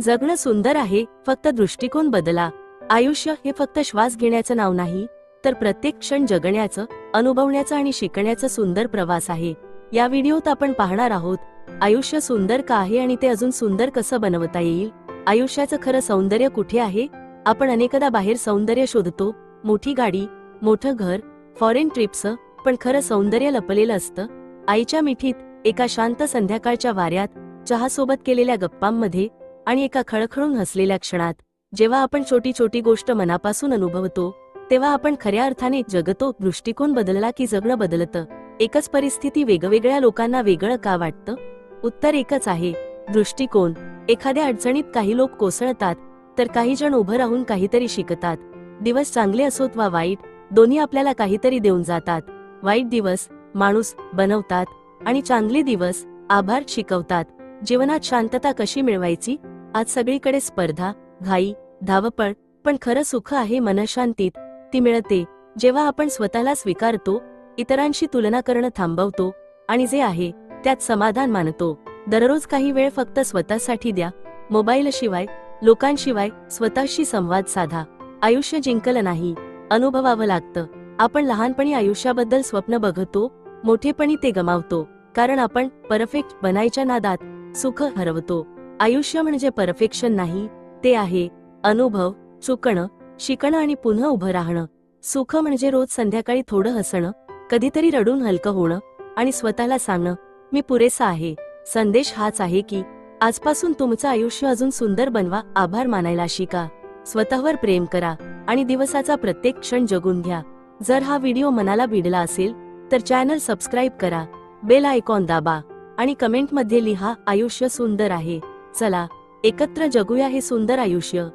जगणं सुंदर आहे फक्त दृष्टिकोन बदला. आयुष्य हे फक्त श्वास घेण्याचं नाव नाही तर प्रत्येक क्षण जगण्याचं अनुभवण्याचं आणि शिकण्याचं सुंदर प्रवास आहे. या व्हिडिओत आपण पाहणार आहोत आयुष्य सुंदर का आहे आणि ते अजून सुंदर कसं बनवता येईल? आयुष्याचं खरं सौंदर्य कुठे आहे? आपण अनेकदा बाहेर सौंदर्य शोधतो मोठी गाडी मोठं घर फॉरेन ट्रिप्स पण खरं सौंदर्य लपलेलं असतं. आईच्या मिठीत एका शांत संध्याकाळच्या वाऱ्यात चहासोबत केलेल्या गप्पांमध्ये आणि एका खळखळून हसलेल्या क्षणात जेव्हा आपण छोटी छोटी गोष्ट मनापासून अनुभवतो तेव्हा आपण खऱ्या अर्थाने जगतो दृष्टिकोन बदलला की जगणं बदलतं. एकच परिस्थिती वेगवेगळ्या लोकांना वेगळं का वाटतं? उत्तर एकच आहे दृष्टिकोन. एखाद्या अडचणीत काही लोक कोसळतात तर काही जण उभं राहून काहीतरी शिकतात. दिवस चांगले असोत वा वाईट दोन्ही आपल्याला काहीतरी देऊन जातात. वाईट दिवस माणूस बनवतात आणि चांगले दिवस आभार शिकवतात. जीवनात शांतता कशी मिळवायची? आज सगळीकडे स्पर्धा घाई धावपळ पण खरं सुख आहे मनशांतीत. ती मिळते. जेव्हा आपण स्वतःला स्वीकारतो इतरांशी तुलना करणं थांबवतो आणि जे आहे त्यात समाधान मानतो. दररोज काही वेळ फक्त स्वतःसाठी द्या. मोबाईल शिवाय लोकांशिवाय स्वतःशी संवाद साधा. आयुष्य जिंकलं नाही. अनुभवावं लागतं. आपण लहानपणी आयुष्याबद्दल स्वप्न बघतो मोठेपणी ते गमावतो. कारण आपण परफेक्ट बनायच्या नादात सुख हरवतो. आयुष्य म्हणजे परफेक्शन नाही ते आहे अनुभव चुकणं शिकणं आणि पुन्हा उभं राहणं. सुख म्हणजे रोज संध्याकाळी थोडं हसणं कधीतरी रडून हलकं होणं आणि स्वतःला सांगणं मी पुरेसा आहे. संदेश हाच आहे की आजपासून तुमचं आयुष्य अजून सुंदर बनवा आभार मानायला शिका. स्वतःवर प्रेम करा आणि दिवसाचा प्रत्येक क्षण जगून घ्या. जर हा व्हिडिओ मनाला भिडला असेल तर चॅनल सबस्क्राईब करा बेल आयकॉन दाबा आणि कमेंटमध्ये लिहा आयुष्य सुंदर आहे. चला एकत्र जगूया हे सुंदर आयुष्य.